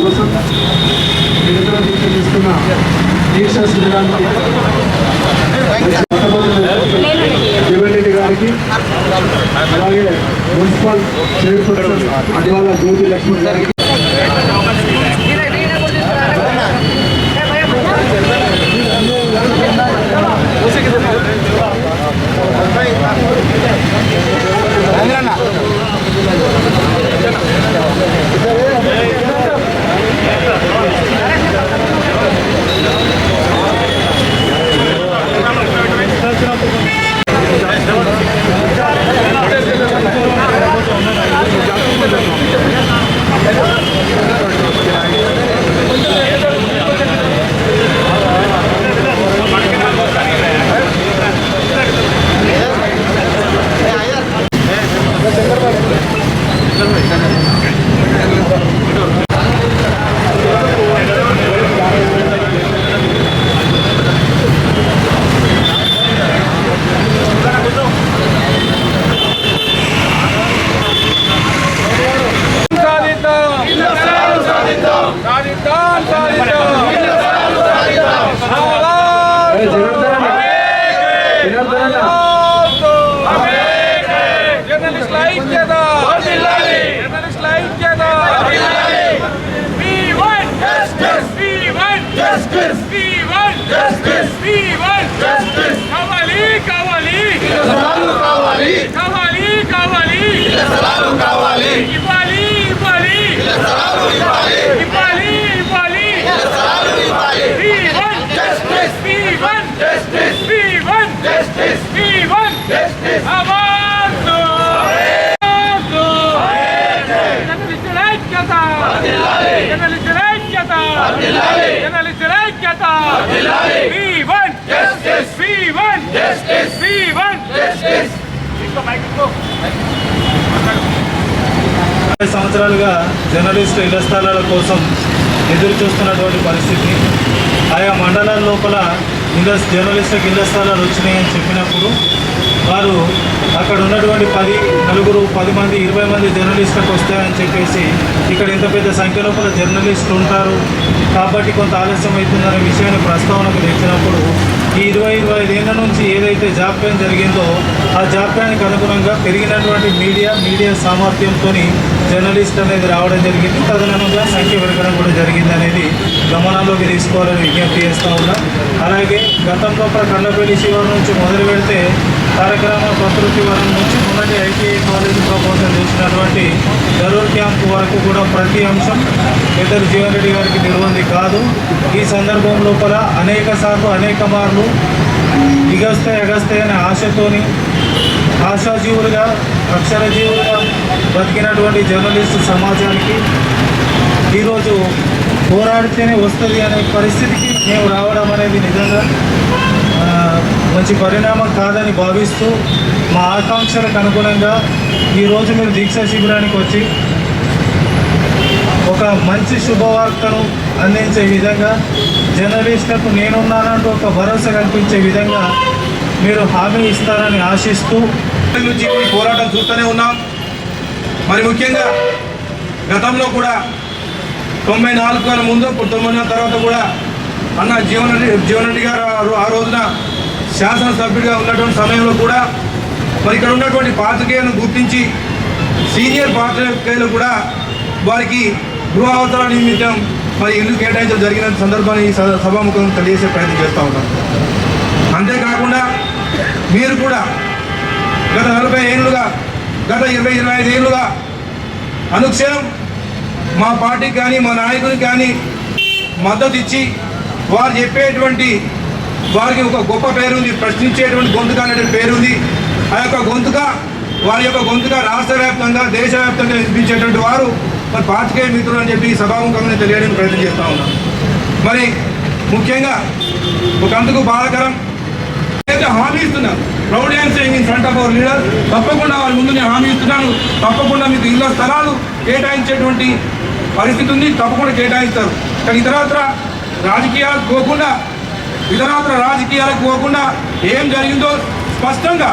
కోసం నిరంతర దీక్ష తీసుకున్న దీక్ష శిబిరానికి రేవంత్ గారికి అలాగే మున్సిపల్ చైర్పర్సన్ అడ్వాల జ్యోతి లక్ష్మణ్ గారికి ചന്ദ്രണ്ണ కావాలి. కావాలి. కావాలి కావాలి. కావాలి. ఇవ్వాలి ఇవ్వాలి. ఇవ్వాలి. ఇవ్వాలి We want justice. We want justice. We want justice. We want justice. Award జర్నలిస్టుల ఐక్యత జర్నలిస్టుల ఐక్యత జర్నలిస్టుల ఐక్యత We want justice. We want justice. We want justice. ఇంకో మైక్ ఇంకో ఇరవై సంవత్సరాలుగా జర్నలిస్టు ఇళ్ళ స్థలాల కోసం ఎదురు చూస్తున్నటువంటి పరిస్థితి. ఆయా మండలాల లోపల ఇళ్ళ జర్నలిస్టులకు ఇళ్ళ స్థలాలు వచ్చినాయని చెప్పినప్పుడు వారు అక్కడ ఉన్నటువంటి పది నలుగురు పది మంది ఇరవై మంది జర్నలిస్టులకు వస్తాయని చెప్పేసి ఇక్కడ ఇంత పెద్ద సంఖ్య లోపల జర్నలిస్టులు ఉంటారు. కాబట్టి కొంత ఆలస్యం అవుతుందనే విషయాన్ని ప్రస్తావనకు తెచ్చినప్పుడు ఈ ఇరవై ఇరవై ఐదేళ్ళ నుంచి ఏదైతే జాప్యం జరిగిందో ఆ జాప్యానికి అనుగుణంగా పెరిగినటువంటి మీడియా మీడియా సామర్థ్యంతో జర్నలిస్ట్ అనేది రావడం జరిగింది. తదనుగుణంగా సంఖ్య పెరగడం కూడా జరిగింది అనేది గమనంలోకి తీసుకోవాలని విజ్ఞప్తి చేస్తూ ఉన్నాం. అలాగే గతంలో కండపల్లి శివారు నుంచి మొదలు పెడితే కార్యక్రమ ప్రకృతి వరం నుంచి మొన్నటి ఐటీఐ కాలేజీ ప్రపోజల్ చేసినటువంటి గరూర్ క్యాంప్ వరకు కూడా ప్రతి అంశం ఇద్దరు జీవన్ రెడ్డి గారికి నిలవంది కాదు. ఈ సందర్భం లోపల అనేక సార్లు అనేక మార్లు ఇగస్తే ఎగస్తే అనే ఆశతోని ఆశాజీవులుగా అక్షరజీవులుగా బతికినటువంటి జర్నలిస్టు సమాజానికి ఈరోజు పోరాడితేనే వస్తుంది అనే పరిస్థితికి మేము రావడం అనేది నిజంగా మంచి పరిణామం కాదని భావిస్తూ మా ఆకాంక్షలకు అనుగుణంగా ఈరోజు మీరు దీక్షా శిబిరానికి వచ్చి ఒక మంచి శుభవార్తను అందించే విధంగా జర్నలిస్టులకు నేనున్నానంటూ ఒక భరోసా కల్పించే విధంగా మీరు హామీ ఇస్తారని ఆశిస్తూ నుంచి ఈ పోరాటం చూస్తూనే ఉన్నాం. మరి ముఖ్యంగా గతంలో కూడా తొంభై నాలుగు ముందు ఇప్పుడు తొంభై తర్వాత కూడా అన్న జీవన రెడ్డి జీవన్ రెడ్డి గారు ఆ రోజున శాసనసభ్యుడిగా ఉన్నటువంటి సమయంలో కూడా మరి ఇక్కడ ఉన్నటువంటి పాత్రికేయులను గుర్తించి సీనియర్ పాత్రికేయులు కూడా వారికి గృహ అవసరాల నిమిత్తం మరి ఇల్లు కేటాయించడం జరిగిన సందర్భాన్ని ఈ సభాముఖం తెలియజేసే ప్రయత్నం చేస్తూ ఉంటాం అంతేకాకుండా మీరు కూడా గత నలభై ఏళ్ళుగా గత ఇరవై ఇరవై ఐదు ఏళ్ళుగా అనుక్షణం మా పార్టీకి కానీ మా నాయకునికి కానీ మద్దతు ఇచ్చి వారు చెప్పేటువంటి వారికి ఒక గొప్ప పేరుంది. ప్రశ్నించేటువంటి గొంతుక అనేటువంటి పేరుంది. ఆ యొక్క గొంతుక వారి యొక్క గొంతుక రాష్ట్ర వ్యాప్తంగా దేశవ్యాప్తంగా వినిపించేటువంటి వారు మరి పాతికేయ మిత్రులు అని చెప్పి సభాముఖంగా తెలియడానికి ప్రయత్నం చేస్తూ ఉన్నాం. మరి ముఖ్యంగా ఒక అందుకు బాధాకరం అయితే హామీ ఇస్తున్నాను proud and saying in front of our leader తప్పకుండా వారి ముందు నేను హామీ ఇస్తున్నాను. తప్పకుండా మీకు ఇళ్ళ స్థలాలు కేటాయించేటువంటి పరిస్థితి ఉంది తప్పకుండా కేటాయిస్తారు. కానీ తర్వాత రాజకీయాలు పోకుండా ఇతరాత్ర రాజకీయాలకు పోకుండా ఏం జరిగిందో స్పష్టంగా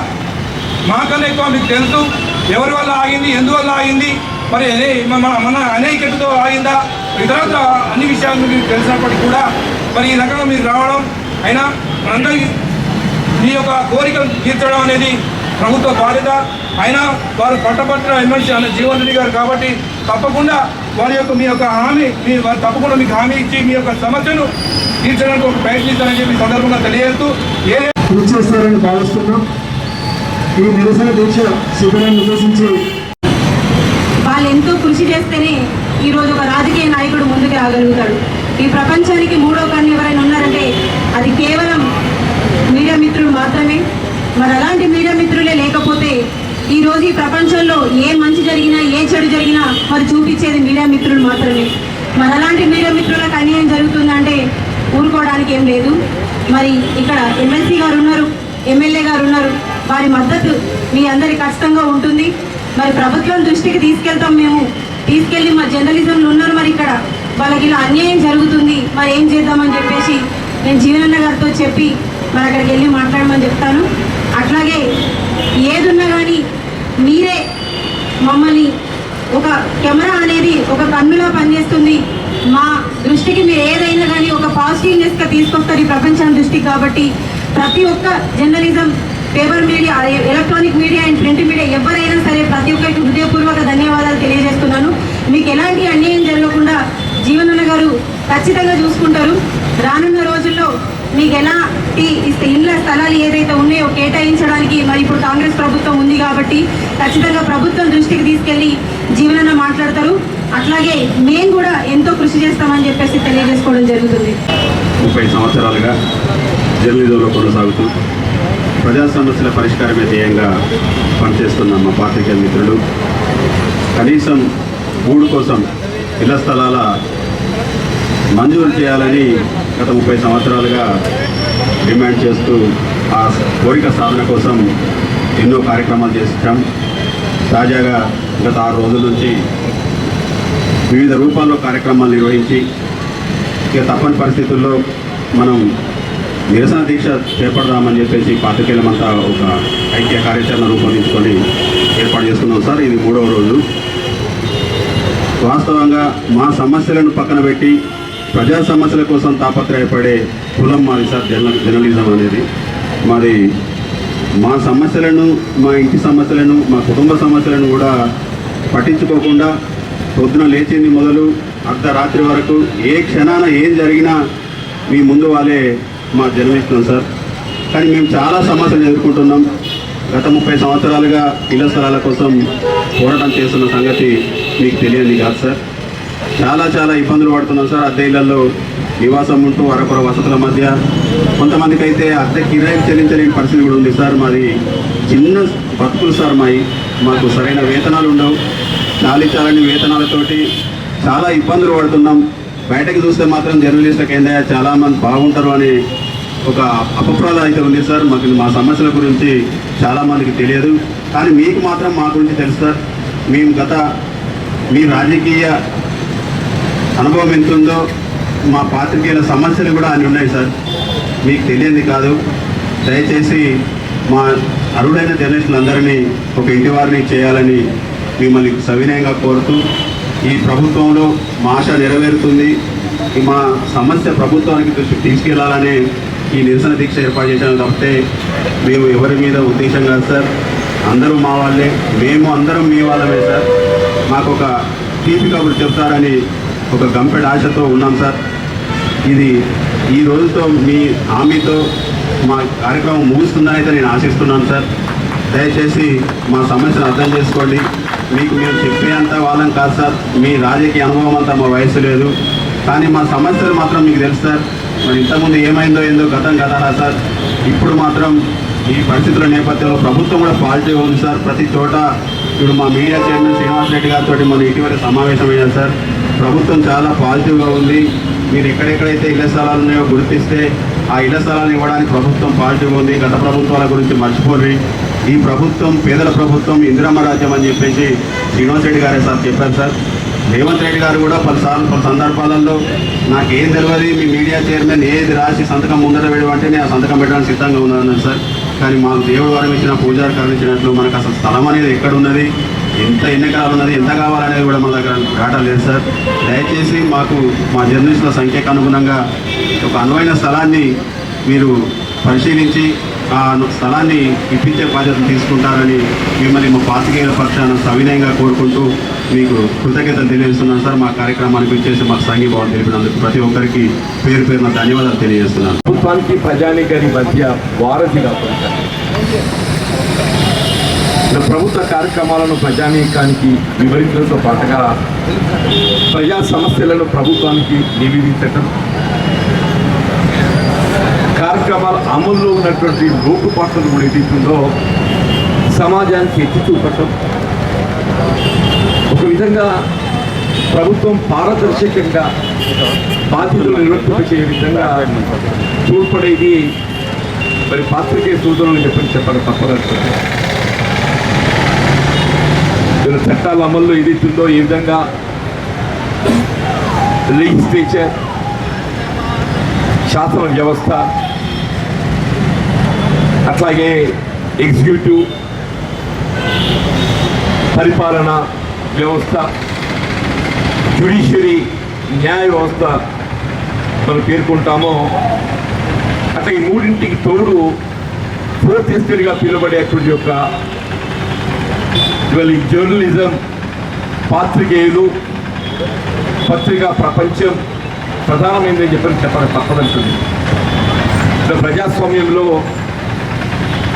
మాకన్నా ఎక్కువ మీకు తెలుసు. ఎవరి వల్ల ఆగింది ఎందువల్ల ఆగింది? మరి మన మన అనేకటితో ఆగిందా? ఇతరత్ర అన్ని విషయాలు మీకు తెలిసినప్పటికీ కూడా మరి ఈ రకంగా మీరు రావడం అయినా మనందరికీ మీ యొక్క కోరికలు తీర్చడం అనేది ప్రభుత్వ బాధ్యత. అయినా వారు పట్టపట్టిన ఎమ్మెల్సీ అన్న జీవన్ రెడ్డి గారు కాబట్టి తప్పకుండా వారి యొక్క మీ యొక్క హామీ మీ వారు తప్పకుండా మీకు హామీ ఇచ్చి మీ యొక్క సమస్యను తీర్చడానికి ఒక ప్రయత్నిస్తారని చెప్పి సందర్భంగా తెలియజేస్తూ ఏ చేస్తారని భావిస్తున్నాం. ఈ నిరసన దీక్ష శిబిరాన్ని ఉద్దేశించి వాళ్ళు ఎంతో కృషి చేస్తేనే ఈ రోజు ఒక రాజకీయ నాయకుడు ముందుకు రాగలుగుతాడు. ఈ ప్రపంచానికి మూడో కన్ను ఎవరైనా ఉన్నారంటే అది కేవలం మీడియా మిత్రులు మాత్రమే. మరి అలాంటి మీడియా మిత్రులే లేకపోతే ఈ రోజు ఈ ప్రపంచంలో ఏ మంచి జరిగినా ఏ చెడు జరిగినా మరి చూపించేది మీడియా మిత్రులు మాత్రమే. మరి అలాంటి మీడియా మిత్రులకు అన్యాయం జరుగుతుందంటే ఊరుకోవడానికి ఏం లేదు. మరి ఇక్కడ ఎమ్మెల్సీ గారు ఉన్నారు ఎమ్మెల్యే గారు ఉన్నారు. వారి మద్దతు మీ అందరి కష్టంగా ఉంటుంది. మరి ప్రభుత్వం దృష్టికి తీసుకెళ్తాం మేము. తీసుకెళ్ళి మా జర్నలిజంలో ఉన్నారు మరి ఇక్కడ. వాళ్ళకి ఇలా అన్యాయం జరుగుతుంది. మరి ఏం చేద్దామని చెప్పేసి నేను జీవనన్న గారితో చెప్పి మరి అక్కడికి వెళ్ళి మాట్లాడమని చెప్తాను. అట్లాగే ఏదున్నా కానీ మీరే మమ్మల్ని ఒక కెమెరా అనేది ఒక కన్నులా పనిచేస్తుంది. మా దృష్టికి మీరు ఏదైనా కానీ ఒక పాజిటివ్నెస్గా తీసుకొస్తారు ఈ ప్రపంచం దృష్టికి కాబట్టి ప్రతి ఒక్క journalism paper media electronic media and print media ఎవరైనా సరే ప్రతి ఒక్కరికి హృదయపూర్వక ధన్యవాదాలు తెలియజేస్తున్నాను. మీకు ఎలాంటి అన్యాయం జరగకుండా జీవనన్న గారు ఖచ్చితంగా చూసుకుంటారు. రానున్న రోజుల్లో మీకు ఎలా ఇస్తే ఇళ్ళ స్థలాలు ఏదైతే ఉన్నాయో కేటాయించడానికి మరి ఇప్పుడు కాంగ్రెస్ ప్రభుత్వం ఉంది కాబట్టి ఖచ్చితంగా ప్రభుత్వం దృష్టికి తీసుకెళ్ళి జీవనన్న మాట్లాడతారు. అట్లాగే మేము కూడా ఎంతో కృషి చేస్తామని చెప్పేసి తెలియజేసుకోవడం జరుగుతుంది. ముప్పై సంవత్సరాలుగా జర్నలిజంలో కొనసాగుతూ ప్రజా సమస్యల పరిష్కారమే ధ్యేయంగా పనిచేస్తున్న మా పాత్రికేయ మిత్రులు. కనీసం మూడు కోసం ఇళ్ళ స్థలాల మంజూరు చేయాలని గత ముప్పై సంవత్సరాలుగా డిమాండ్ చేస్తూ ఆ కోరిక సాధన కోసం ఎన్నో కార్యక్రమాలు చేసాం తాజాగా గత ఆరు రోజుల నుంచి వివిధ రూపాల్లో కార్యక్రమాలు నిర్వహించి ఇక తప్పని పరిస్థితుల్లో మనం నిరసన దీక్ష చేపడదామని చెప్పేసి పాత్రికేయులమంతా ఒక ఐక్య కార్యాచరణ రూపొందించుకొని ఏర్పాటు చేసుకున్నాం సార్. ఇది మూడవ రోజు. వాస్తవంగా మా సమస్యలను పక్కన పెట్టి ప్రజా సమస్యల కోసం తాపత్రయపడే కులం మాది సార్ జర్న జర్నలిజం అనేది మాది మా సమస్యలను మా ఇంటి సమస్యలను మా కుటుంబ సమస్యలను కూడా పట్టించుకోకుండా పొద్దున లేచింది మొదలు అర్ధరాత్రి వరకు ఏ క్షణాన ఏం జరిగినా మీ ముందు వాళ్ళే మా జన్మిస్తున్నాం సార్. కానీ మేము చాలా సమస్యలు ఎదుర్కొంటున్నాం. గత ముప్పై సంవత్సరాలుగా ఇళ్ళ స్థలాల కోసం పోరాటం చేస్తున్న సంగతి మీకు తెలియని కాదు సార్. చాలా చాలా ఇబ్బందులు పడుతున్నాం సార్. అద్దె ఇళ్ళలో నివాసం ఉంటూ అరకొర వసతుల మధ్య కొంతమందికి అయితే అద్దె కిరాయి చెల్లించలేని పరిస్థితి కూడా ఉంది సార్. మాది చిన్న బతుకులు సార్ మాయి. మాకు సరైన వేతనాలు ఉండవు. చాలి చాలని వేతనాలతోటి చాలా ఇబ్బందులు పడుతున్నాం. బయటకు చూస్తే మాత్రం జర్నలిస్టులకు ఏందా చాలామంది బాగుంటారు అని ఒక అపప్రాలు అయితే ఉంది సార్. మాకు మా సమస్యల గురించి చాలామందికి తెలియదు. కానీ మీకు మాత్రం మా గురించి తెలుసు సార్. మేము గత మీ రాజకీయ అనుభవం ఎంత ఉందో మా పాత్రికేయుల సమస్యలు కూడా అన్నీ ఉన్నాయి సార్. మీకు తెలియంది కాదు. దయచేసి మా అరుడైన జర్నలిస్టులందరినీ ఒక ఇంటి వారిని చేయాలని మిమ్మల్ని సవినయంగా కోరుతూ ఈ ప్రభుత్వంలో మా ఆశ నెరవేరుతుంది. మా సమస్య ప్రభుత్వానికి దృష్టికి తీసుకెళ్ళాలనే ఈ నిరసన దీక్ష ఏర్పాటు చేశాను తప్పితే మేము ఎవరి మీద ఉద్దేశం కాదు సార్. అందరూ మా వాళ్ళే. మేము అందరం మీ వాళ్ళమే సార్. మాకు ఒక తీపి కబురు చెప్తారని ఒక గంపెడ ఆశతో ఉన్నాం సార్. ఇది ఈ రోజుతో మీ హామీతో మా కార్యక్రమం ముగుస్తుందని అయితే నేను ఆశిస్తున్నాను సార్. దయచేసి మా సమస్యను అర్థం చేసుకోండి. మీకు మేము చెప్పేంత వాళ్ళం కాదు సార్. మీ రాజకీయ అనుభవం అంతా మా వయసు లేదు. కానీ మా సమస్యలు మాత్రం మీకు తెలుసు సార్. మరి ఇంతకుముందు ఏమైందో ఏందో గతం కదా సార్. ఇప్పుడు మాత్రం ఈ పరిస్థితుల నేపథ్యంలో ప్రభుత్వం కూడా పాజిటివ్ ఉంది సార్. ప్రతి చోట ఇప్పుడు మా మీడియా చైర్మన్ శ్రీనివాస్ రెడ్డి గారితో మన ఇటీవల సమావేశమయ్యాం సార్. ప్రభుత్వం చాలా పాజిటివ్గా ఉంది. మీరు ఎక్కడెక్కడైతే ఇళ్ళ స్థలాలు ఉన్నాయో గుర్తిస్తే ఆ ఇళ్ళ స్థలాలను ఇవ్వడానికి ప్రభుత్వం పాజిటివ్గా ఉంది. గత ప్రభుత్వాల గురించి మర్చిపోర్రి ఈ ప్రభుత్వం పేదల ప్రభుత్వం ఇందిరమ్మ రాజ్యం అని చెప్పేసి శ్రీనివాస్ రెడ్డి గారే సార్ చెప్పారు సార్. రేవంత్ రెడ్డి గారు కూడా పలుసార్లు పలు సందర్భాలలో నాకేం తెలియదు మీ మీడియా చైర్మన్ ఏది రాసి సంతకం ముందర వేయమంటే నేను ఆ సంతకం పెట్టడానికి సిద్ధంగా ఉన్నాను సార్. కానీ మాకు దేవుడు వరం ఇచ్చిన పూజారి కరుణించినట్లు మనకు అసలు స్థలం అనేది ఎక్కడ ఉన్నది? ఎంత ఎన్ని ఎకరాలు ఉన్నది? ఎంత కావాలనేది కూడా మన దగ్గర డాటా లేదు సార్. దయచేసి మాకు మా జర్నలిస్టుల సంఖ్యకు అనుగుణంగా ఒక అనువైన స్థలాన్ని మీరు పరిశీలించి ఆ స్థలాన్ని ఇప్పించే బాధ్యత తీసుకుంటారని మిమ్మల్ని మా పాతికేయుల పక్షాన సవినయంగా కోరుకుంటూ మీకు కృతజ్ఞతలు తెలియజేస్తున్నాను సార్. మా కార్యక్రమానికి వచ్చేసి మాకు సంఘీభావం తెలిపినందుకు ప్రతి ఒక్కరికి పేరు పేరున ధన్యవాదాలు తెలియజేస్తున్నాను. ప్రభుత్వానికి ప్రజానీకాని మధ్య వారధిగా ఉంటారు ప్రభుత్వ కార్యక్రమాలను ప్రజానీకానికి వివరించడంతో పాటుగా ప్రజా సమస్యలను ప్రభుత్వానికి నివేదించటం కార్యక్రమాల అమల్లో ఉన్నటువంటి లోటుపాట్లను కూడా ఏదైతుందో సమాజానికి ఎత్తి చూపటం ఒక విధంగా ప్రభుత్వం పారదర్శకంగా బాధితులను నిర్వర్తింపచే విధంగా తోడ్పడేది మరి పాత్రికేయ సూచనలు చెప్పని చెప్పాలి తప్పదంటుంది చట్టాల అమల్లో ఏదైతుందో ఈ విధంగా లెజిస్లేచర్ శాసన వ్యవస్థ అట్లాగే ఎగ్జిక్యూటివ్ పరిపాలన వ్యవస్థ జ్యుడిషియరీ న్యాయ వ్యవస్థ మనం పేర్కొంటామో అట్లా ఈ మూడింటికి తోడు ఫోర్త్ ఎస్టేట్గా పిలువబడేటువంటి యొక్క ఇవాళ ఈ జర్నలిజం పాత్రికేయులు పత్రికా ప్రపంచం ప్రధానమైనది చెప్పని చెప్పడం తప్పదంటుంది. ఇక్కడ ప్రజాస్వామ్యంలో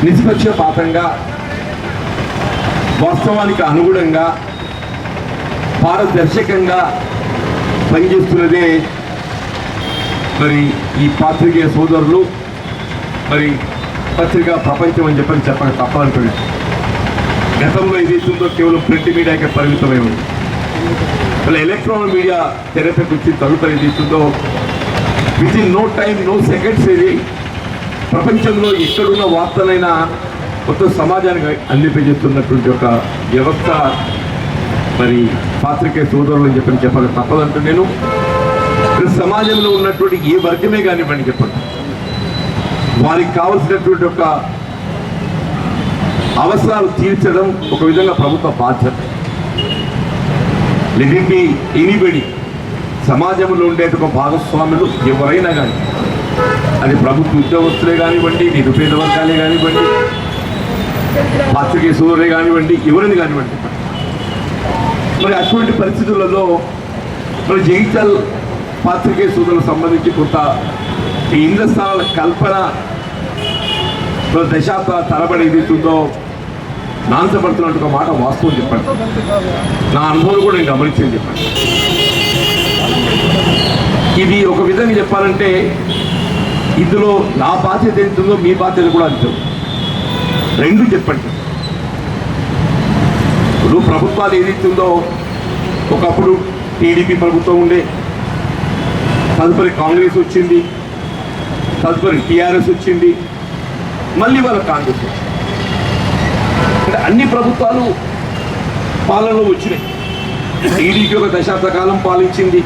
నిష్పక్షపాతంగా వాస్తవానికి అనుగుణంగా పారదర్శకంగా పనిచేస్తున్నదే మరి ఈ పాత్రికేయ సోదరులు మరి పత్రికా ప్రపంచం అని చెప్పని చెప్పక తప్పదంటుంది గతంలో ఏదైతుందో కేవలం ప్రింట్ మీడియాకే పరిమితమై ఉంది. ఇలా ఎలక్ట్రానిక్ మీడియా తెరపైకి వచ్చి తదుపరి ఇస్తుందో with in no time no seconds ఇది ప్రపంచంలో ఎక్కడున్న వార్తలైనా మొత్తం సమాజానికి అందింపజేస్తున్నటువంటి ఒక వ్యవస్థ మరి పాత్రికేయ సోదరులు అని చెప్పని చెప్పాలి తప్పదంటూ నేను సమాజంలో ఉన్నటువంటి ఏ వర్గమే కానివ్వండి చెప్పండి. వారికి కావలసినటువంటి ఒక అవసరాలు తీర్చడం ఒక విధంగా ప్రభుత్వ బాధ్యత. లేదంటే ఎనీబడి సమాజంలో ఉండే ఒక భాగస్వాములు ఎవరైనా కానీ అది ప్రభుత్వ ఉద్యోగస్తులే కానివ్వండి నిరుపేద వర్గాలే కానివ్వండి పాత్రికేయ సోదరులే కానివ్వండి ఎవరిని కానివ్వండి. మరి అటువంటి పరిస్థితులలో మరి జగిత్యాల పాత్రికే సూదులకు సంబంధించి కొంత ఈ ఇంద్రస్థానాల కల్పన దశాబ్ద తరబడి ఏదైతుందో నాంచబడుతున్నట్టు ఒక మాట వాస్తవం చెప్పండి. నా అనుభవం కూడా నేను గమనించింది చెప్పండి. ఇది ఒక విధంగా చెప్పాలంటే ఇందులో నా బాధ్యత ఎంతుందో మీ బాధ్యత కూడా అంతే. రెండు చెప్పండి. ఇప్పుడు ప్రభుత్వాలు ఏదైతుందో ఒకప్పుడు టీడీపీ ప్రభుత్వం ఉండే తదుపరి కాంగ్రెస్ వచ్చింది తదుపరి టీఆర్ఎస్ వచ్చింది మళ్ళీ వాళ్ళ కాంగ్రెస్ వచ్చింది. అంటే అన్ని ప్రభుత్వాలు పాలనలో వచ్చినాయి. టీడీపీ ఒక దశాబ్ద కాలం పాలించింది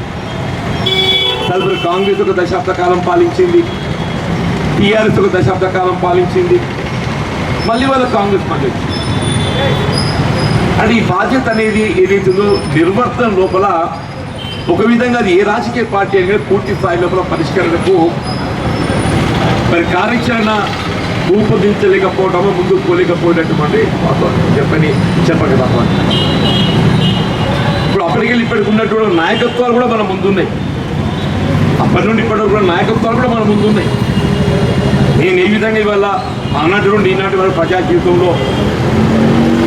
తదుపరి కాంగ్రెస్ ఒక దశాబ్ద కాలం పాలించింది టీఆర్ఎస్ ఒక దశాబ్ద కాలం పాలించింది మళ్ళీ వాళ్ళ కాంగ్రెస్ మళ్ళీ వచ్చింది. అంటే ఈ బాధ్యత అనేది ఏదైతుందో నిర్వర్తన లోపల ఒక విధంగా అది ఏ రాజకీయ పార్టీ అయినా పూర్తి స్థాయి లోపల పరిష్కరణకు మరి కార్యాచరణ రూపొందించలేకపోవడమో ముందుకు పోలేకపోయినటువంటి చెప్పని చెప్పక తప్ప ఇప్పుడు అప్పటికెళ్ళి ఇప్పటికి ఉన్నటువంటి నాయకత్వాలు కూడా మన ముందున్నాయి. అప్పటి నుండి ఇప్పటి వరకు కూడా నాయకత్వాలు కూడా మన ముందున్నాయి. నేను ఏ విధంగా ఇవాళ ఆనాటి నుండి ఈనాటి వరకు ప్రజా జీవితంలో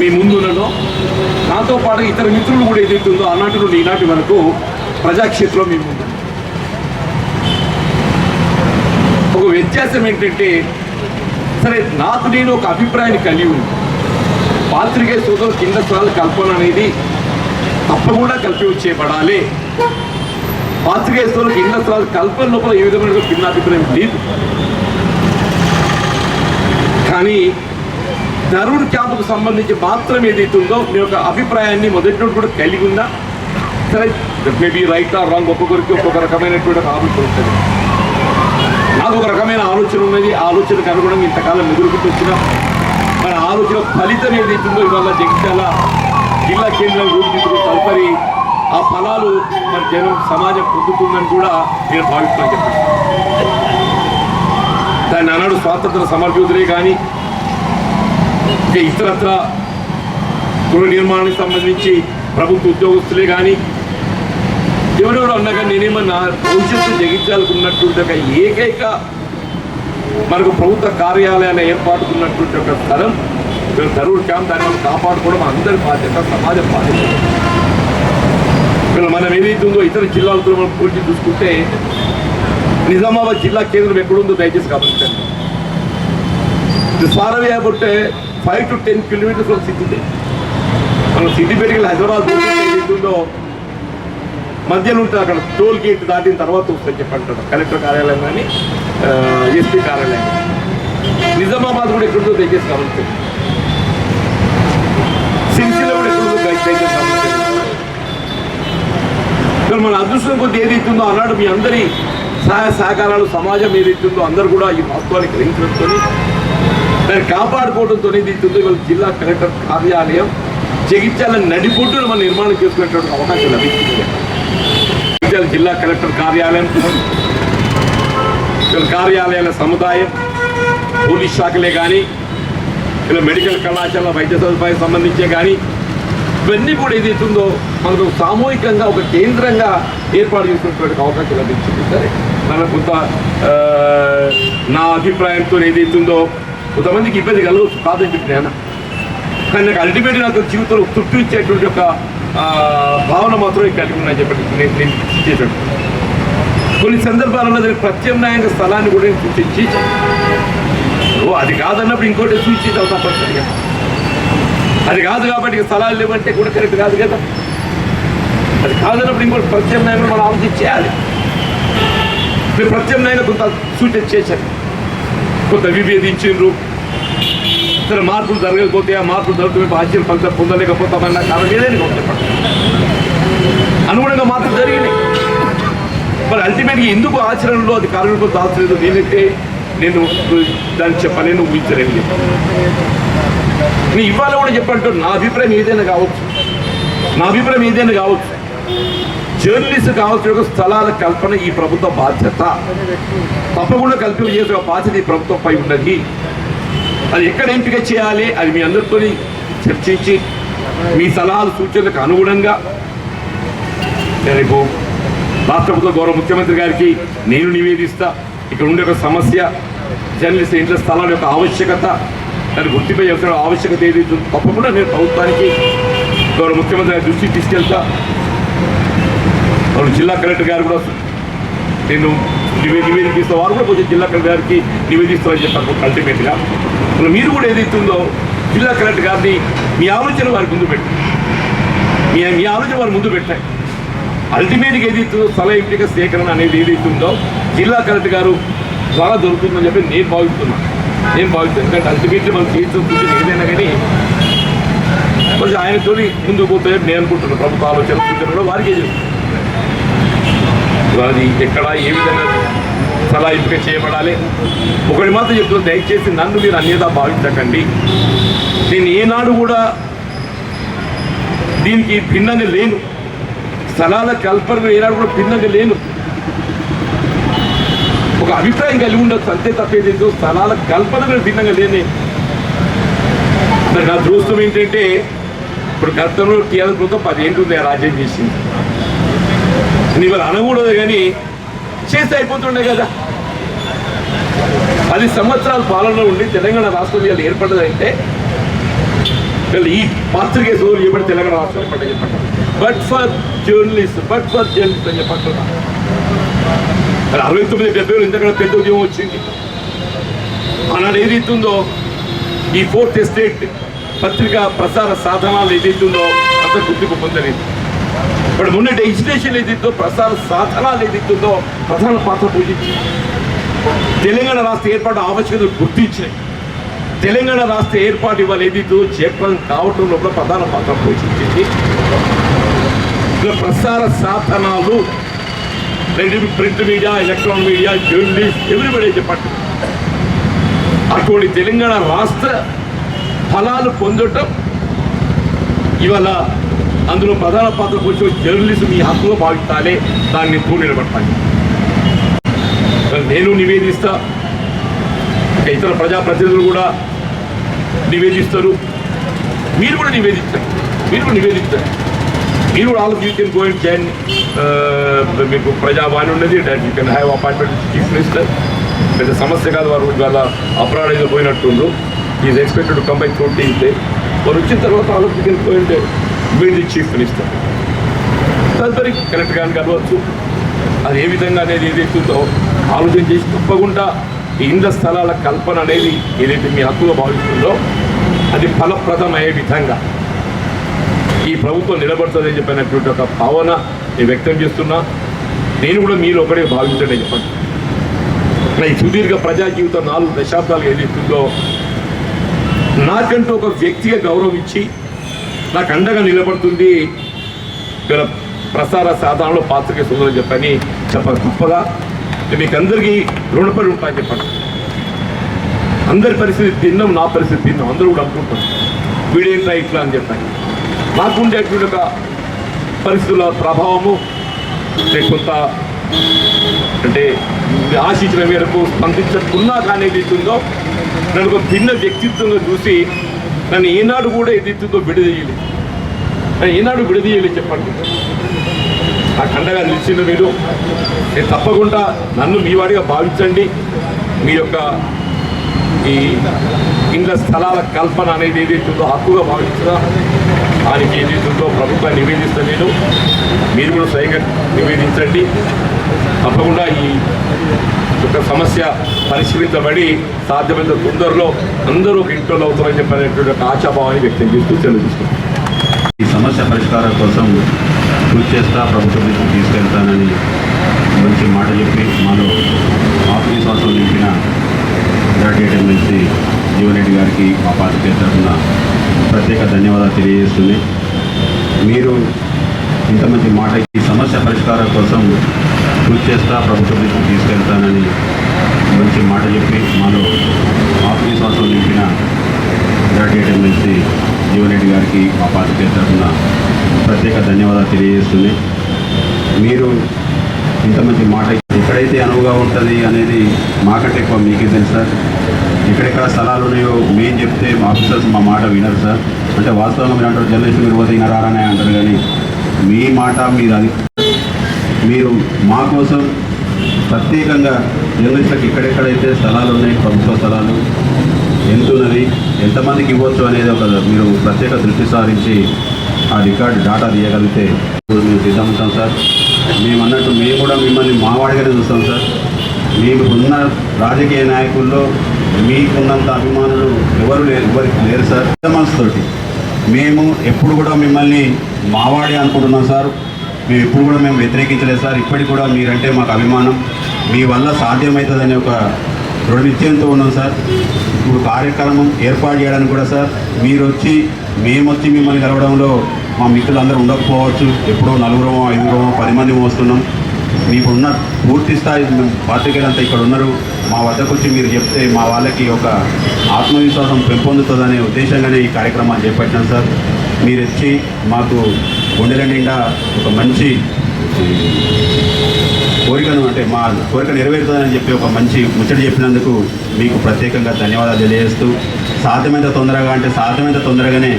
మీ ముందున్నానో నాతో పాటు ఇతర మిత్రులు కూడా ఏదైతే ఉందో ఆనాటి నుండి ఈనాటి వరకు ప్రజాక్షేత్రంలో మేము ఒక వ్యత్యాసం ఏంటంటే సరే నాకు నేను ఒక అభిప్రాయాన్ని కలిగి ఉంది పాత్రికేయ సోదరు కింద స్థలాల కల్పన అనేది తప్పకుండా కల్పి చేయబడాలి పాత్రికేయ సోదరు కింద స్థలాల కల్పన లోపల ఏ విధమైన కింద అభిప్రాయం లేదు. కానీ ధరుడు క్యాంపుకు సంబంధించి మాత్రం ఏదైతే ఉందో మీ యొక్క అభిప్రాయాన్ని మొదటి నుండి కూడా కలిగి ఉందా సరే మేబీ రైట్ ఆర్ రాంగ్ ఒక్కొక్కరికి ఒక్కొక్క రకమైనటువంటి ఒక ఆలోచన ఉంటుంది. నాకు ఒక రకమైన ఆలోచన ఉన్నది. ఆలోచనకు అనుగుణంగా ఇంతకాలం ఎదుర్కొంటూ వచ్చిన మన ఆలోచన ఫలితం ఏదైతుందో ఇవాళ జగిత్యాల జిల్లా కేంద్రం రూపుదిద్దుకు తదుపరి ఆ ఫలాలు మన జనం సమాజం పొందుతుందని కూడా నేను భావిస్తున్నాను చెప్పాను దాన్ని అన్నాడు స్వాతంత్ర సమరయోధులే కానీ ఇంకా ఇతరత్ర గృహ నిర్మాణానికి సంబంధించి ప్రభుత్వ ఉద్యోగస్తులే కానీ ఎవరెవరు అన్నా నేనేమన్నా భవిష్యత్తు జగించాలనుకున్నటువంటి ఒక ఏకైక మనకు ప్రభుత్వ కార్యాలయాన్ని ఏర్పాటుకున్నటువంటి ఒక స్థలం మేము ధరూర్ క్యాంప్ దాన్ని మనం కాపాడుకోవడం అందరి బాధ్యత సమాజం బాధ్యత. ఇక్కడ మనం ఏదైతుందో ఇతర జిల్లాలతో మనం పోటీ చూసుకుంటే నిజామాబాద్ జిల్లా కేంద్రం ఎక్కడుందో దయచేసి గమనించండి. ఇది far away about five to ten kilometres from city మనం సిటీ వెళ్ళి హైదరాబాద్ ఏదైతుందో మధ్యలో ఉంటుంది అక్కడ టోల్ గేట్ దాటిన తర్వాత వస్తుంది చెప్పంటారు కలెక్టర్ కార్యాలయం కానీ ఎస్పీ కార్యాలయం నిజామాబాద్ కూడా ఎక్కడుందో దయచేసి గమనించండి. సిరిసిల్ల కూడా ఎక్కడుందో దయచేసి గమనించండి. మన అదృష్టం కొద్ది ఏదైతుందో అన్నాడు మీ అందరి సహాయ సహకారాలు సమాజం ఏదైతుందో అందరూ కూడా ఈ వాస్తవాన్ని గ్రహించడంతో దాన్ని కాపాడుకోవడంతో ఏదైతుందో ఇవాళ జిల్లా కలెక్టర్ కార్యాలయం జగిత్యాల నడిబొడ్డును మనం నిర్మాణం చేసుకునేటువంటి అవకాశం లభిస్తుంది జగిత్యాల జిల్లా కలెక్టర్ కార్యాలయం ఇక్కడ కార్యాలయాల సముదాయం పోలీస్ శాఖలే కానీ ఇలా మెడికల్ కళాశాల వైద్య సదుపాయం సంబంధించే కానీ ఇవన్నీ కూడా ఏదైతుందో మనకు సామూహికంగా ఒక కేంద్రంగా ఏర్పాటు చేసినటువంటి అవకాశం లభించింది. సరే మన కొంత నా అభిప్రాయంతో ఏదైతుందో కొంతమందికి ఇబ్బంది కలగవచ్చు కాదని కానీ నాకు అల్టిమేట్ నాకు జీవితంలో తృప్తి ఇచ్చేటువంటి ఒక భావన మాత్రమే కలిగి ఉందని చెప్పి నేను నేను చేశాను కొన్ని సందర్భాలలో దానికి ప్రత్యామ్నాయంగా స్థలాన్ని కూడా నేను సూచించి ఓ అది కాదన్నప్పుడు ఇంకోటి సూచించి తప్పనిసరిగా అది కాదు కాబట్టి స్థలాలు లేవంటే కూడా కరెక్ట్ కాదు కదా. అది కాదన్నప్పుడు ఇంకోటి ప్రత్యామ్నాయంగా మనం ఆలోచన చేయాలి. మీరు ప్రత్యామ్నాయంగా కొంత సూచన చేశారు. కొంత విభేదించిండ్రు. ఇతర మార్పులు జరగకపోతే ఆ మార్పులు జరుగుతుంది ఆశ్చర్యం ఫలితం పొందలేకపోతామన్న కారణం ఏదైనా చెప్పండి. అనుగుణంగా మార్పులు జరిగినాయి. మరి అల్టిమేట్గా ఎందుకు ఆచరణలో అది కారణంలో దాల్చలేదు? నేనైతే నేను దాన్ని చెప్పలేను ఊహించలేను. చెప్పాను నేను ఇవాళ కూడా చెప్పంటూ నా అభిప్రాయం ఏదైనా కావచ్చు. నా అభిప్రాయం ఏదైనా కావచ్చు. జర్నలిస్ట్ కావాల్సిన ఒక స్థలాల కల్పన ఈ ప్రభుత్వ బాధ్యత. తప్పకుండా కల్పన చేసే బాధ్యత ఈ ప్రభుత్వంపై ఉన్నది. అది ఎక్కడ ఎంపిక చేయాలి అది మీ అందరితో చర్చించి మీ సలహాలు సూచనలకు అనుగుణంగా. రేపు రాష్ట్ర ప్రభుత్వ గౌరవ ముఖ్యమంత్రి గారికి నేను నివేదిస్తా. ఇక్కడ ఉండే ఒక సమస్య జర్నలిస్ట్ ఇంట్లో స్థలాల యొక్క ఆవశ్యకత దాన్ని గుర్తింప చేసిన ఆవశ్యకత ఏది తప్పకుండా నేను ప్రభుత్వానికి గౌరవ ముఖ్యమంత్రి గారి దృష్టికి తీసుకెళ్తా. గౌరవ జిల్లా కలెక్టర్ గారు కూడా నేను నివే నివేదిస్తా వారు కూడా కొంచెం జిల్లా కలెక్టర్ గారికి నివేదిస్తామని చెప్పారు అల్టిమేట్గా మరి మీరు కూడా ఏదైతే ఉందో జిల్లా కలెక్టర్ గారిని మీ ఆలోచన వారి ముందు పెట్టి. మీ మీ ఆలోచన వారి ముందు పెట్టాయి అల్టిమేట్గా ఏదైతుందో స్థల ఎంపిక సేకరణ అనేది ఏదైతుందో జిల్లా కలెక్టర్ గారు ద్వారా దొరుకుతుందని చెప్పి నేను భావిస్తున్నాను నేను భావిస్తున్నాను ఎందుకంటే అల్టిమేట్లీ మనం చేసిన ఏదైనా కానీ కొంచెం ఆయనతో ముందుకు పోతే నేను అనుకుంటున్నాను ప్రభుత్వ ఆలోచన కూడా వారికే చెప్తున్నాను అది ఎక్కడ ఏ విధంగా సలహా ఎంపిక చేయబడాలి. ఒకటి మాత్రం చెప్తున్నాను దయచేసి నన్ను మీరు అన్యదా భావించకండి. నేను ఏనాడు కూడా దీనికి భిన్నంగా లేను. స్థలాల కల్పన ఏనాడు కూడా భిన్నంగా లేను. ఒక అభిప్రాయం కలిగి ఉండొచ్చు అంతే తప్పేదేంటో స్థలాల కల్పన కూడా భిన్నంగా లేని. మరి నా దృష్టం ఏంటంటే ఇప్పుడు గతంలో టీఆర్ఎస్ ప్రభుత్వం పదిహేను ఉంది రాజ్యం చేసింది. నీ వాళ్ళు అనకూడదు కానీ చేస్తే అయిపోతుండే కదా. పది సంవత్సరాల పాలన ఉండి తెలంగాణ రాష్ట్రం వీళ్ళు ఏర్పడదంటే వీళ్ళు ఈ పాత్రికే సోదరులు చెప్పండి తెలంగాణ రాష్ట్రం ఏర్పడ్డ చెప్పండి. But for journalist but for journalist అని చెప్పంటున్నా అరవై తొమ్మిది డెబ్బై వేలు ఇంతకన్నా పెద్ద ఉద్యమం వచ్చింది. అన్నాడు ఏదైతుందో ఈ ఫోర్త్ ఎస్టేట్ పత్రికా ప్రసార సాధనాలు ఏదైతుందో అంత గుర్తింపు పొందలేదు. ఇప్పుడు మొన్న ఎడ్యుకేషన్ ఏదైతుందో ప్రసార సాధనాలు ఏదైతుందో ప్రధాన పాత్ర పూజించింది తెలంగాణ రాష్ట్ర ఏర్పాటు ఆవశ్యకతలు గుర్తించాయి తెలంగాణ రాష్ట్ర ఏర్పాటు ఇవాళ ఏదైతుందో కావటంలో కావటం లోపల ప్రధాన పాత్ర పోషించింది. ప్రసార సాధనాలు print media electronic media journalist everybody చెప్పండి అటువంటి తెలంగాణ రాష్ట్ర ఫలాలు పొందటం ఇవాళ అందులో ప్రధాన పాత్ర పోషించే జర్నలిస్ట్ మీ హక్కుగా భావిస్తాలే దాన్ని తూ నిలబడతాయి నేను నివేదిస్తా. ఇంకా ఇతర ప్రజాప్రతినిధులు కూడా నివేదిస్తారు. మీరు కూడా నివేదించండి మీరు కూడా నివేదించండి మీరు కూడా all you can go and join మీకు ప్రజావాణి ఉన్నది. You can have appointment chief minister పెద్ద సమస్య కాదు వారు ఇవాళ abroad పోయినట్టుండ్రు. Is expected come by day వారు వచ్చిన తర్వాత all you can go and meet the chief minister తదుపరి కరెక్ట్గా గాని కలవచ్చు. అది ఏ విధంగా అనేది ఏదైతుందో ఆలోచన చేసి తప్పకుండా ఈ ఇంద్ర స్థలాల కల్పన అనేది ఏదైతే మీ హక్కుగా భావిస్తుందో అది ఫలప్రదమయ్యే విధంగా ఈ ప్రభుత్వం నిలబడుతుందని చెప్పినటువంటి ఒక భావన నేను వ్యక్తం చేస్తున్నా. నేను కూడా మీరు ఒకటే భావించండి చెప్పండి నా ఈ సుదీర్ఘ ప్రజా జీవితం నాలుగు దశాబ్దాలు ఏదైతుందో నాకంటూ ఒక వ్యక్తిగా గౌరవం ఇచ్చి నాకు అండగా నిలబడుతుంది. ఇక్కడ ప్రసార సాధనలో పాత్రికే సోదరులు చెప్పని చెప్ప గొప్పగా మీకు అందరికీ రుణపడి ఉంటాను చెప్పండి. అందరి పరిస్థితి తిన్నాం నా పరిస్థితి తిన్నాం అందరూ కూడా అనుకుంటాం వీడేంట్రా ఇట్లా అని చెప్పాను నాకు ఉండేటువంటి ఒక పరిస్థితుల ప్రభావము కొంత అంటే ఆశించిన మేరకు స్పందించకున్నా కానీ ఏదైతుందో నన్ను ఒక భిన్న వ్యక్తిత్వంగా చూసి నన్ను ఏనాడు కూడా ఏదైతుందో విడదీయలేదు. నన్ను ఏనాడు విడదీయలేదు చెప్పండి. ఆ కండగా నిలిచిన మీరు. నేను తప్పకుండా నన్ను మీ వాడిగా భావించండి. మీ యొక్క ఈ ఇండ్ల స్థలాల కల్పన అనేది ఏదైతుందో హక్కుగా భావించదా దానికి ఏదైతుందో ప్రభుత్వాన్ని నివేదిస్తాను నేను. మీరు కూడా స్వయంగా నివేదించండి. తప్పకుండా ఈ యొక్క సమస్య పరిశీలించబడి సాధ్యమైన తొందరలో అందరూ ఒక ఇంట్లో అవుతారని చెప్పినటువంటి ఒక ఆశాభావాన్ని వ్యక్తం చేస్తూ తెలియజేస్తున్నాను ఈ సమస్య పరిష్కారం కోసం కృషి చేస్తా ప్రభుత్వం తీసుకెళ్తానని మంచి మాట చెప్పి మాలో ఆత్మవిశ్వాసం నింపిన గ్రాడ్యుయేట్ ఎమ్మెల్సీ జీవన్రెడ్డి గారికి మా పార్టీ తరఫున ప్రత్యేక ధన్యవాదాలు తెలియజేస్తుంది. మీరు ఇంత మంచి మాట ఈ సమస్య పరిష్కారం కోసం కృషి చేస్తా ప్రభుత్వం దృష్టికి తీసుకెళ్తానని మంచి మాట చెప్పి మాలో ఆత్మవిశ్వాసం నింపిన గ్రాడ్యుయేట్ ఎమ్మెల్సీ జీవన్రెడ్డి గారికి మా పార్టీ తరఫున ప్రత్యేక ధన్యవాదాలు తెలియజేస్తుంది. మీరు ఇంత మంచి మాట ఎక్కడైతే అనువుగా ఉంటుంది అనేది మాకంటే ఎక్కువ మీకే తెలుసు సార్. ఎక్కడెక్కడ స్థలాలు ఉన్నాయో మేము చెప్తే మా ఆఫీసర్స్ మా మాట వినరు సార్. అంటే వాస్తవంగా మీరు అంటారు జర్నలిస్ట్ మీరు పోతే వినరారనే అంటారు కానీ మీ మాట మీరు అది మీరు మా కోసం ప్రత్యేకంగా జర్నలిస్టులకు ఎక్కడెక్కడైతే స్థలాలు ఉన్నాయి ప్రభుత్వ స్థలాలు ఎంత ఉన్నది ఎంతమందికి ఇవ్వచ్చు అనేది ఒక మీరు ప్రత్యేక దృష్టి సారించి ఆ రికార్డు డాటా తీయగలిగితే మేము సిద్ధం ఉంటాం సార్. మేము అన్నట్టు మేము కూడా మిమ్మల్ని మావాడిగానే చూస్తాం సార్. మీకు ఉన్న రాజకీయ నాయకుల్లో మీకున్నంత అభిమానులు ఎవరు లేరు ఎవరికి లేరు సార్. మనసుతోటి. మేము ఎప్పుడు కూడా మిమ్మల్ని మావాడి అనుకుంటున్నాం సార్. మేము ఎప్పుడు కూడా మేము వ్యతిరేకించలేదు సార్. ఇప్పటికి కూడా మీరంటే మాకు అభిమానం. మీ వల్ల సాధ్యమవుతుందనే ఒక దృఢ నిశ్చయంతో ఉన్నాం సార్. ఇప్పుడు కార్యక్రమం ఏర్పాటు చేయడానికి కూడా సార్ మీరు వచ్చి మేము వచ్చి మిమ్మల్ని కలవడంలో మా మిత్రులందరూ ఉండకపోవచ్చు. ఎప్పుడో నలుగురమో ఐదుగురమో పది మంది వస్తున్నాం మీకున్న పూర్తి స్థాయి పాత్రికేయులంతా ఇక్కడ ఉన్నారు. మా వద్దకు వచ్చి మీరు చెప్తే మా వాళ్ళకి ఒక ఆత్మవిశ్వాసం పెంపొందుతుందనే ఉద్దేశంగానే ఈ కార్యక్రమాన్ని చేపట్టినాం సార్. మీరు వచ్చి మాకు గుండెల నిండా ఒక మంచి కోరికను అంటే మా కోరిక నెరవేరుతుందని చెప్పి ఒక మంచి ముచ్చట చెప్పినందుకు మీకు ప్రత్యేకంగా ధన్యవాదాలు తెలియజేస్తూ సాధ్యమైనంత తొందరగా అంటే సాధ్యమైనంత తొందరగానే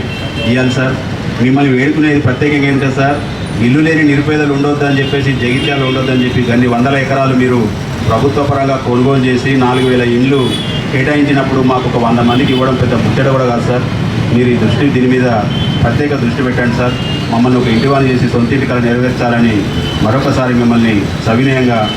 ఇవ్వాలి సార్. మిమ్మల్ని వేడుకునేది ప్రత్యేకంగా ఏంటంటే సార్? ఇల్లు లేని నిరుపేదలు ఉండొద్దని చెప్పేసి జగిత్యాలు ఉండొద్దని చెప్పి అన్ని వందల ఎకరాలు మీరు ప్రభుత్వ పరంగా కొనుగోలు చేసి నాలుగు వేల ఇండ్లు కేటాయించినప్పుడు మాకు ఒక వంద మందికి ఇవ్వడం పెద్ద ముచ్చట కూడా కాదు సార్. మీరు ఈ దృష్టి దీని మీద ప్రత్యేక దృష్టి పెట్టండి సార్. మమ్మల్ని ఒక ఇంటివాణి చేసి సొంత ఇంటికలు నెరవేర్చాలని మరొకసారి మిమ్మల్ని సవినయంగా